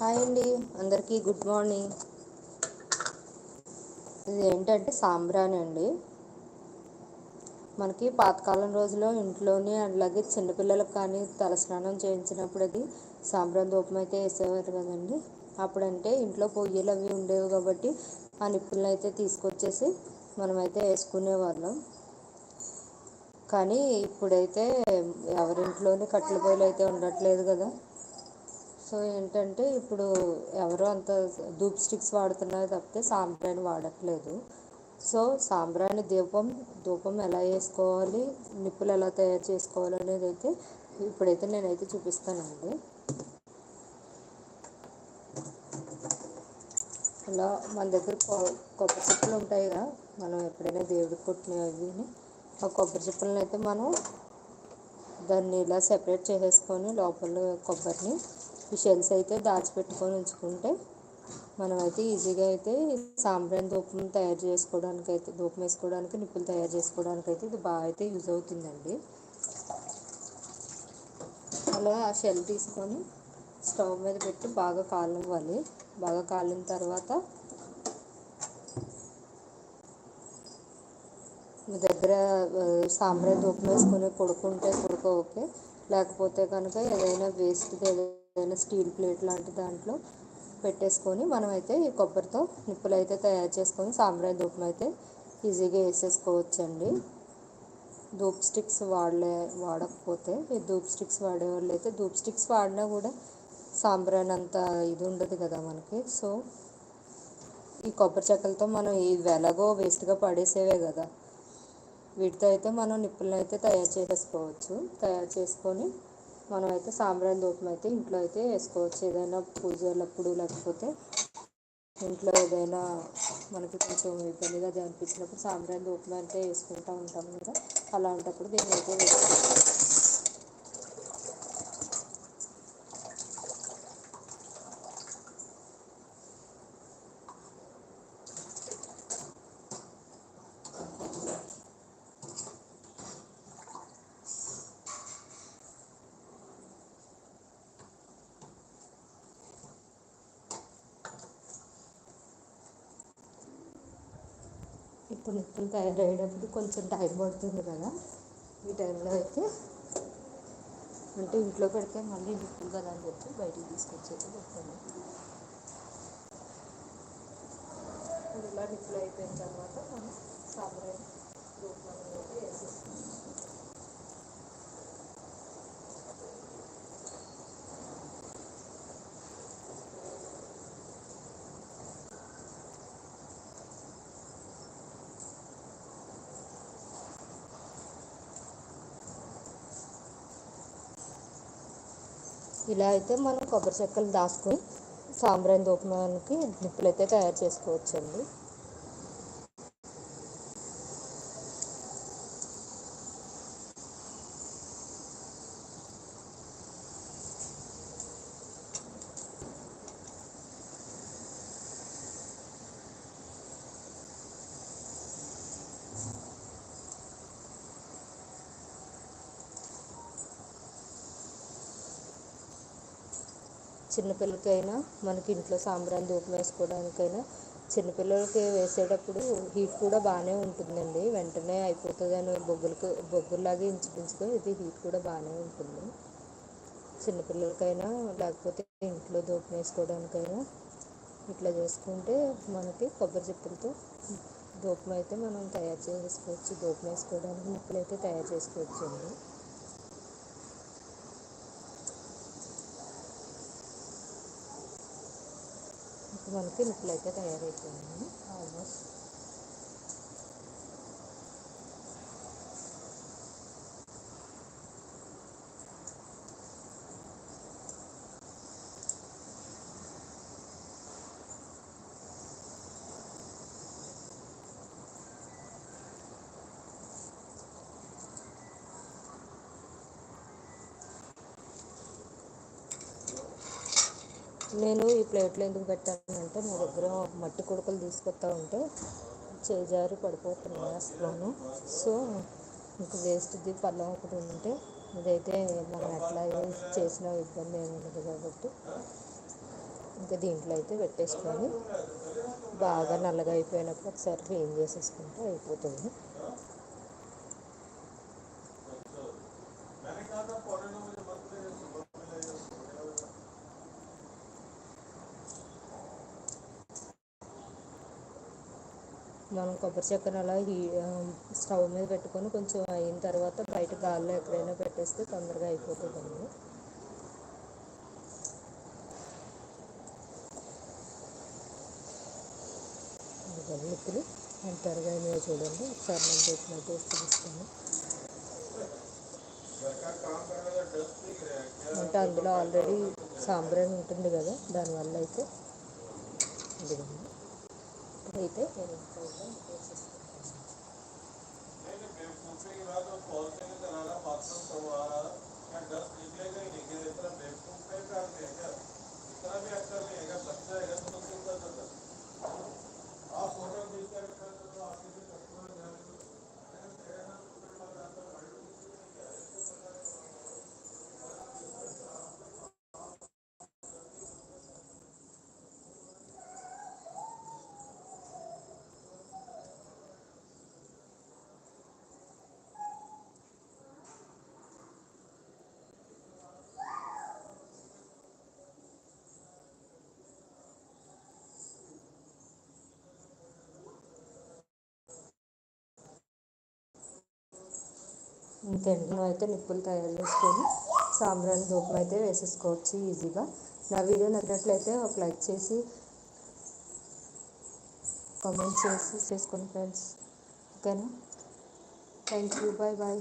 Hi అండి. అందరికీ good morning. ఇది ఏంటంటే సాంబ్రాణి అండి. మనకి పాతకాలం రోజుల్లో ఇంట్లోనే అలాగే చిన్నపిల్లలకు కానీ తలస్నానం చేయించినప్పుడు అది సాంబ్రాణి ధూపం అయితే వేసేవారు కదండి. అప్పుడంటే ఇంట్లో పొయ్యిలు అవి ఉండేవి కాబట్టి ఆ నిప్పులను అయితే తీసుకొచ్చేసి మనమైతే వేసుకునే వాళ్ళం కానీ ఇప్పుడైతే ఎవరింట్లోని కట్టెల పొయ్యిలు అయితే ఉండట్లేదు కదా. సో ఏంటంటే ఇప్పుడు ఎవరు అంత ధూప్ స్టిక్స్ వాడుతున్నారు తప్పితే సాంబ్రాణి వాడట్లేదు. సో సాంబ్రాణి దీపం ధూపం ఎలా వేసుకోవాలి నిప్పులు ఎలా తయారు చేసుకోవాలి అనేది అయితే ఇప్పుడైతే నేనైతే చూపిస్తానండి. ఇలా మన దగ్గర కొబ్బరి చిప్పలు ఉంటాయి కదా మనం ఎప్పుడైనా దేవుడికి కొట్టినవి ఆ కొబ్బరి చెప్పులను అయితే మనం దాన్ని ఇలా సెపరేట్ చేసేసుకొని లోపల కొబ్బరిని ఈ షెల్స్ అయితే దాచిపెట్టుకొని ఉంచుకుంటే మనమైతే ఈజీగా అయితే సాంబ్రాన్ ధూపం తయారు చేసుకోవడానికి అయితే ధూపం వేసుకోవడానికి నిప్పులు తయారు చేసుకోవడానికి అయితే ఇది బాగా అయితే యూజ్ అవుతుందండి. అలా ఆ షెల్ తీసుకొని స్టవ్ మీద పెట్టి బాగా కాలనివ్వాలి. బాగా కాలిన తర్వాత మీ దగ్గర సాంబ్రాన్ ధూపం వేసుకునే కొడుకుంటే కొడుకో ఓకే లేకపోతే కనుక ఏదైనా వేస్ట్ ఏదైనా స్టీల్ ప్లేట్ లాంటి దాంట్లో పెట్టేసుకొని మనమైతే ఈ కొబ్బరితో నిప్పులు అయితే తయారు చేసుకొని సాంబ్రాయ ధూపం అయితే ఈజీగా వేసేసుకోవచ్చండి. ధూప్ స్టిక్స్ వాడలే వాడకపోతే ఈ ధూప్ స్టిక్స్ వాడేవాళ్ళు అయితే ధూప్ స్టిక్స్ వాడినా కూడా సాంబ్రాన్ అంత ఇది ఉండదు కదా మనకి. సో ఈ కొబ్బరి చెక్కలతో మనం ఇవి ఎలాగో వేస్ట్గా పడేసేవే కదా. వీటితో అయితే మనం నిప్పులను అయితే తయారు చేసేసుకోవచ్చు. తయారు చేసుకొని మనం అయితే సాంబ్రాణి ధూపం అయితే ఇంట్లో అయితే వేసుకోవచ్చు. ఏదైనా పూజలప్పుడు లేకపోతే ఇంట్లో ఏదైనా మనకి కొంచెం ఇబ్బందిగా అది అనిపించినప్పుడు సాంబ్రాణి ధూపం అయితే వేసుకుంటూ ఉంటాం కదా. అలాంటప్పుడు దీన్ని అయితే వేసుకోవచ్చు. ఇప్పుడు నిప్పులు తయారయ్యేటప్పుడు కొంచెం టైం పడుతుంది కదా. ఈ టైంలో అయితే అంటే ఇంట్లో పెడితే మళ్ళీ నిప్పులు కదా అని చెప్పి బయటికి తీసుకొచ్చేసి పెట్టాను ఇలా నిప్పులు అయిపోయింది తర్వాత మనం సాంబ్రాణి ధూపం అనేది వేసేస్తాం ఇలా అయితే మనం కొబ్బరి చెక్కలు దాచుకొని సాంబ్రాణి ధూపానికి నిప్పులు అయితే తయారు చేసుకోవచ్చండి. చిన్నపిల్లలకైనా మనకి ఇంట్లో సాంబ్రాన్ని ధూపం వేసుకోవడానికైనా చిన్నపిల్లలకి వేసేటప్పుడు హీట్ కూడా బాగానే ఉంటుందండి. వెంటనే అయిపోతుందని బొగ్గులకు బొగ్గులాగా ఇంచుమించుగా ఇది హీట్ కూడా బాగానే ఉంటుంది. చిన్నపిల్లలకైనా లేకపోతే ఇంట్లో ధూపం వేసుకోవడానికైనా ఇట్లా చేసుకుంటే మనకి కొబ్బరి చిప్పలతో ధూపం అయితే మనం తయారు చేసుకోవచ్చు. ధూపం వేసుకోవడానికి ముక్కలు అయితే తయారు చేసుకోవచ్చు అండి మనకి ఇట్లయితే తయారైపోయింది. ఆల్మోస్ట్ నేను ఈ ప్లేట్లో ఎందుకు పెట్టానంటే నా దగ్గర మట్టి కొడుకులు తీసుకొస్తా ఉంటే చేజారి పడిపోతున్నాయి అసలు సో ఇంక వేస్ట్ది పళ్ళం ఒకటి ఉంటే ఇదైతే మనం ఎట్లా చేసినా ఇబ్బంది ఏమి ఉండదు కాబట్టి ఇంకా దీంట్లో అయితే పెట్టేసుకొని బాగా నల్లగా అయిపోయినప్పుడు ఒకసారి క్లీన్ చేసేసుకుంటే అయిపోతుంది. మనం కొబ్బరి చెక్కను అలా హీ స్టవ్ మీద పెట్టుకొని కొంచెం అయిన తర్వాత బయట గాల్లో ఎక్కడైనా పెట్టేస్తే తొందరగా అయిపోతుందండి. ఇదిగోండి నిప్పులు ఎంత త్వరగా అయినాయో చూడండి. ఒకసారి నేను చేసిన టేస్ట్ చూస్తాను. అంటే అందులో ఆల్రెడీ సాంబ్రాన్ ఉంటుంది కదా దానివల్ల అయితే. ఇదిగోండి. అయితే నేను ఇంకా ఇలా వేసేస్తాను నువ్వు అండి అయితే నిప్పులు తయారు చేసుకొని సాంబ్రాణి దూపం అయితే వేసేసుకోవచ్చు ఈజీగా. నా వీడియో నచ్చినట్లయితే ఒక లైక్ చేసి కామెంట్ చేసి చేసుకోండి ఫ్రెండ్స్. ఓకేనా? Thank you bye bye